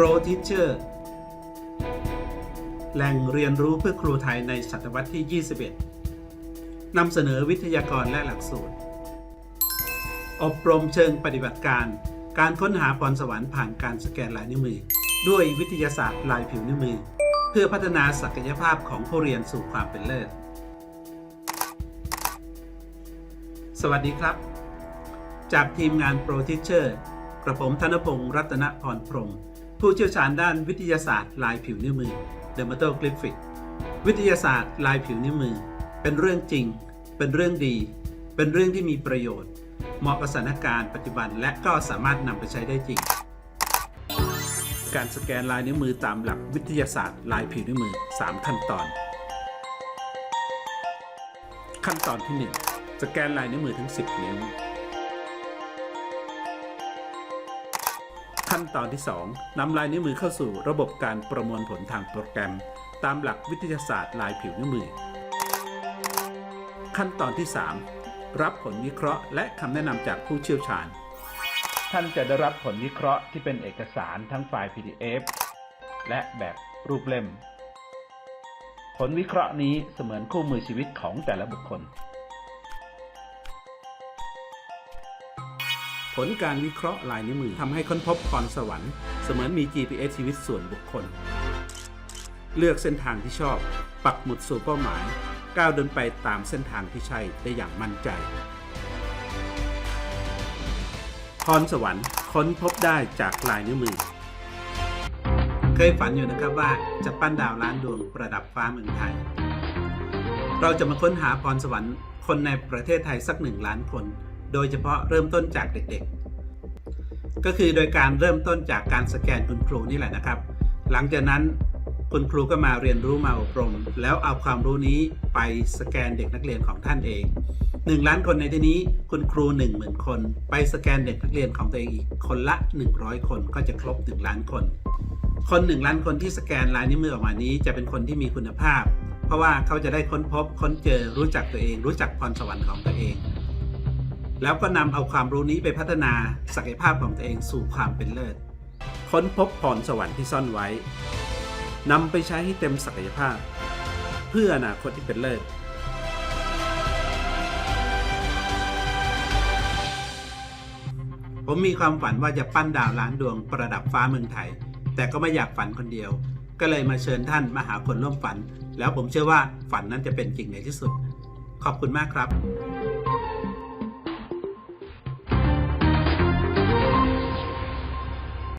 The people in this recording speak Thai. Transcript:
Pro Teacher แหล่งเรียนรู้เพื่อครูไทยในศตวรรษที่ 21 นำเสนอวิทยากรและหลักสูตร อบรมเชิงปฏิบัติการ การค้นหาพรสวรรค์ผ่านการสแกนลายนิ้วมือ ด้วยวิทยาศาสตร์ลายผิวนิ้วมือ เพื่อพัฒนาศักยภาพของผู้เรียนสู่ความเป็นเลิศ สวัสดีครับ จากทีมงาน Pro Teacher กระผมธนพงศ์รัตนพรพรม ผู้เชี่ยวชาญด้านวิทยาศาสตร์ลายผิวนิ้วมือ Dermatoglyphic วิทยาศาสตร์ลายผิวนิ้วมือ เป็นเรื่องจริง เป็นเรื่องดี เป็นเรื่องที่มีประโยชน์ เหมาะกับสถานการณ์ปัจจุบันและก็สามารถนำไปใช้ได้จริง การสแกนลายนิ้วมือตามหลักวิทยาศาสตร์ลายผิวนิ้วมือ 3 ขั้นตอน ขั้นตอนที่ 1 สแกนลายนิ้วมือทั้ง 10 นิ้ว ขั้นตอนที่ 2 นำลายนิ้วมือเข้าสู่ระบบการประมวลผลทางโปรแกรม ตามหลักวิทยาศาสตร์ลายผิวนิ้วมือ ขั้นตอนที่ 3 รับผลวิเคราะห์และคำแนะนำจากผู้เชี่ยวชาญ ท่านจะได้รับผลวิเคราะห์ที่เป็นเอกสารทั้งไฟล์ PDF และแบบรูปเล่ม ผลวิเคราะห์นี้เสมือนคู่มือชีวิตของแต่ละบุคคล ผลการวิเคราะห์ลายนิ้วมือทำให้ค้นพบพรสวรรค์เสมือนมี GPS ชีวิตส่วนบุคคล เลือกเส้นทางที่ชอบ ปักหมุดสู่เป้าหมาย ก้าวเดินไปตามเส้นทางที่ใช่ได้อย่างมั่นใจ พรสวรรค์ค้นพบได้จากลายนิ้วมือ เคยฝันอยู่นะครับว่าจะปั้นดาวล้านดวงประดับฟ้าเมืองไทย เราจะมาค้นหาพรสวรรค์คนในประเทศไทยสักหนึ่งล้านคน โดยเฉพาะเริ่มต้นจากเด็กๆ ก็คือโดยการเริ่มต้นจากการสแกนคุณครูนี่แหละนะครับ หลังจากนั้นคุณครูก็มาเรียนรู้มาอบรม แล้วเอาความรู้นี้ไปสแกนเด็กนักเรียนของท่านเอง 1 ล้านคนในที่นี้คุณครู 1 0,000 คน ไปสแกนเด็กนักเรียนของตัวเองอีกคนละ 100 คนก็จะครบ 1 ล้านคน คน 1 ล้านคนที่สแกนลายนิ้วมือออกมานี้จะเป็นคนที่มีคุณภาพ เพราะว่าเขาจะได้ค้นพบค้นเจอรู้จักตัวเอง รู้จักพรสวรรค์ของตัวเอง แล้วก็นำเอาความรู้นี้ไปพัฒนาศักยภาพของตัวเองสู่ความเป็นเลิศ ค้นพบพรสวรรค์ที่ซ่อนไว้นำไปใช้ให้เต็มศักยภาพ เพื่ออนาคตที่เป็นเลิศผมมีความฝันว่าจะปั้นดาวล้านดวงประดับฟ้าเมืองไทย แต่ก็ไม่อยากฝันคนเดียว ก็เลยมาเชิญท่านมาหาคนร่วมฝัน แล้วผมเชื่อว่าฝันนั้นจะเป็นจริงในที่สุด ขอบคุณมากครับ